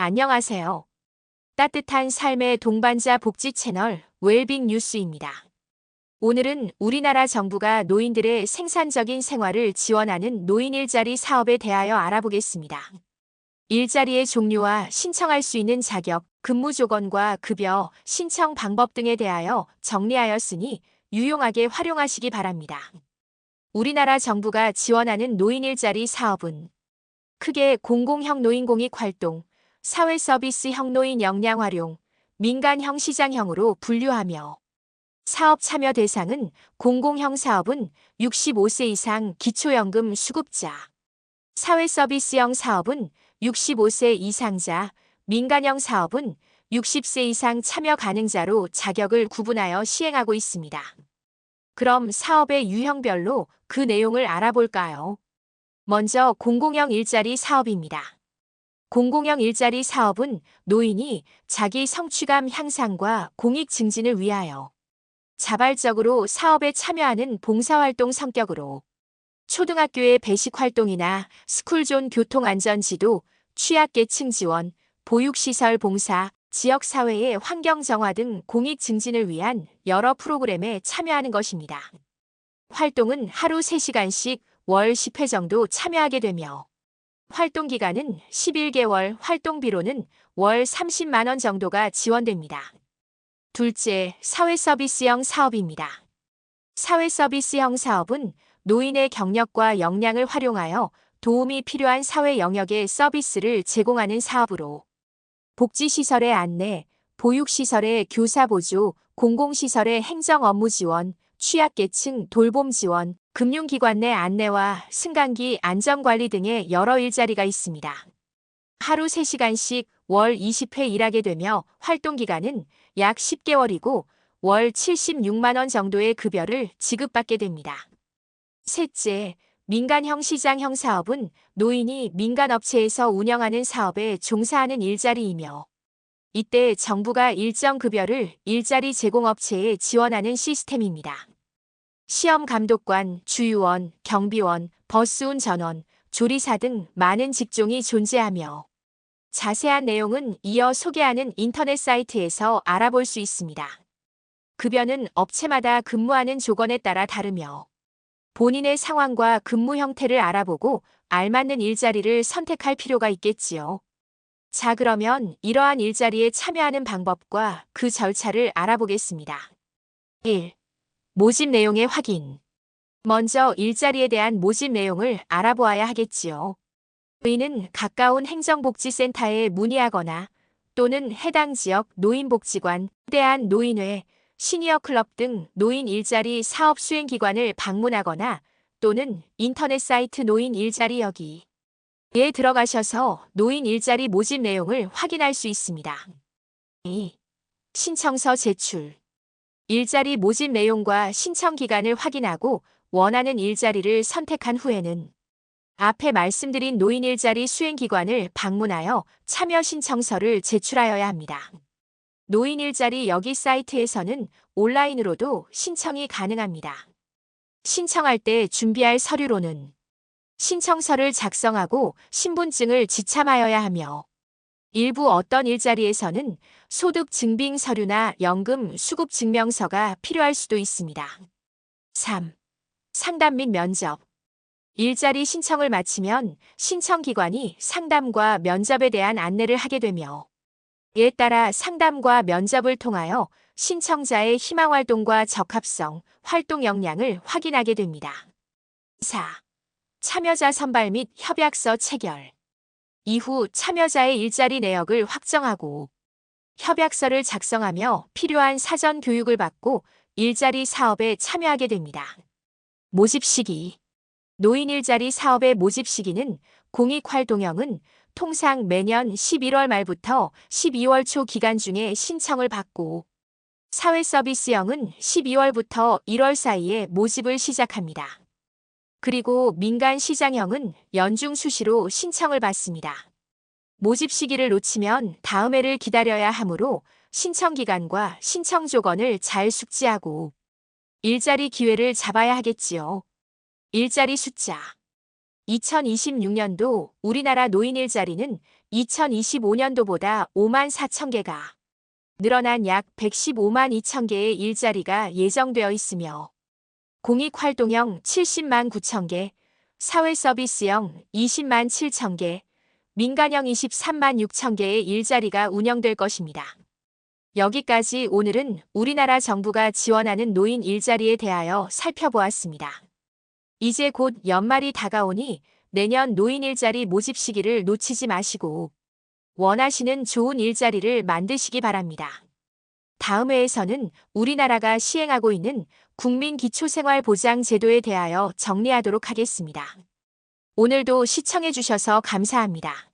안녕하세요. 따뜻한 삶의 동반자 복지 채널 웰빙 뉴스입니다. 오늘은 우리나라 정부가 노인들의 생산적인 생활을 지원하는 노인 일자리 사업에 대하여 알아보겠습니다. 일자리의 종류와 신청할 수 있는 자격, 근무 조건과 급여, 신청 방법 등에 대하여 정리하였으니 유용하게 활용하시기 바랍니다. 우리나라 정부가 지원하는 노인 일자리 사업은 크게 공공형 노인공익 활동, 사회서비스형 노인 역량 활용, 민간형 시장형으로 분류하며 사업 참여 대상은 공공형 사업은 65세 이상 기초연금 수급자, 사회서비스형 사업은 65세 이상자, 민간형 사업은 60세 이상 참여 가능자로 자격을 구분하여 시행하고 있습니다. 그럼 사업의 유형별로 그 내용을 알아볼까요? 먼저 공공형 일자리 사업입니다. 공공형 일자리 사업은 노인이 자기 성취감 향상과 공익 증진을 위하여 자발적으로 사업에 참여하는 봉사활동 성격으로 초등학교의 배식 활동이나 스쿨존 교통안전지도, 취약계층 지원, 보육시설 봉사, 지역사회의 환경정화 등 공익 증진을 위한 여러 프로그램에 참여하는 것입니다. 활동은 하루 3시간씩 월 10회 정도 참여하게 되며 활동 기간은 11개월, 활동비로는 월 30만원 정도가 지원됩니다. 둘째, 사회서비스형 사업입니다. 사회서비스형 사업은 노인의 경력과 역량을 활용하여 도움이 필요한 사회 영역의 서비스를 제공하는 사업으로 복지시설의 안내, 보육시설의 교사 보조, 공공시설의 행정 업무 지원, 취약계층 돌봄 지원, 금융기관 내 안내와 승강기 안전관리 등의 여러 일자리가 있습니다. 하루 3시간씩 월 20회 일하게 되며 활동기간은 약 10개월이고 월 76만원 정도의 급여를 지급받게 됩니다. 셋째, 민간형 시장형 사업은 노인이 민간업체에서 운영하는 사업에 종사하는 일자리이며 이때 정부가 일정 급여를 일자리 제공업체에 지원하는 시스템입니다. 시험 감독관, 주유원, 경비원, 버스운 전원, 조리사 등 많은 직종이 존재하며 자세한 내용은 이어 소개하는 인터넷 사이트에서 알아볼 수 있습니다. 급여는 업체마다 근무하는 조건에 따라 다르며 본인의 상황과 근무 형태를 알아보고 알맞는 일자리를 선택할 필요가 있겠지요. 자, 그러면 이러한 일자리에 참여하는 방법과 그 절차를 알아보겠습니다. 1. 모집 내용의 확인. 먼저 일자리에 대한 모집 내용을 알아보아야 하겠지요. 의는 가까운 행정복지센터에 문의하거나 또는 해당 지역 노인복지관, 대한 노인회, 시니어 클럽 등 노인 일자리 사업 수행기관을 방문하거나 또는 인터넷 사이트 노인 일자리 여기 에 들어가셔서 노인 일자리 모집 내용을 확인할 수 있습니다. 2. 신청서 제출 일자리 모집 내용과 신청 기간을 확인하고 원하는 일자리를 선택한 후에는 앞에 말씀드린 노인 일자리 수행기관을 방문하여 참여 신청서를 제출하여야 합니다. 노인 일자리 여기 사이트에서는 온라인으로도 신청이 가능합니다. 신청할 때 준비할 서류로는 신청서를 작성하고 신분증을 지참하여야 하며 일부 어떤 일자리에서는 소득 증빙 서류나 연금 수급 증명서가 필요할 수도 있습니다. 3. 상담 및 면접. 일자리 신청을 마치면 신청기관이 상담과 면접에 대한 안내를 하게 되며 이에 따라 상담과 면접을 통하여 신청자의 희망활동과 적합성, 활동 역량을 확인하게 됩니다. 4. 참여자 선발 및 협약서 체결. 이후 참여자의 일자리 내역을 확정하고 협약서를 작성하며 필요한 사전 교육을 받고 일자리 사업에 참여하게 됩니다. 모집 시기 노인 일자리 사업의 모집 시기는 공익활동형은 통상 매년 11월 말부터 12월 초 기간 중에 신청을 받고 사회서비스형은 12월부터 1월 사이에 모집을 시작합니다. 그리고 민간 시장형은 연중 수시로 신청을 받습니다. 모집 시기를 놓치면 다음 해를 기다려야 하므로 신청 기간과 신청 조건을 잘 숙지하고 일자리 기회를 잡아야 하겠지요. 일자리 숫자 2026년도 우리나라 노인 일자리는 2025년도보다 5만 4천 개가 늘어난 약 115만 2천 개의 일자리가 예정되어 있으며 공익활동형 70만 9천 개, 사회서비스형 20만 7천 개, 민간형 23만 6천 개의 일자리가 운영될 것입니다. 여기까지 오늘은 우리나라 정부가 지원하는 노인 일자리에 대하여 살펴보았습니다. 이제 곧 연말이 다가오니 내년 노인 일자리 모집 시기를 놓치지 마시고 원하시는 좋은 일자리를 만드시기 바랍니다. 다음 회에서는 우리나라가 시행하고 있는 국민기초생활보장 제도에 대하여 정리하도록 하겠습니다. 오늘도 시청해주셔서 감사합니다.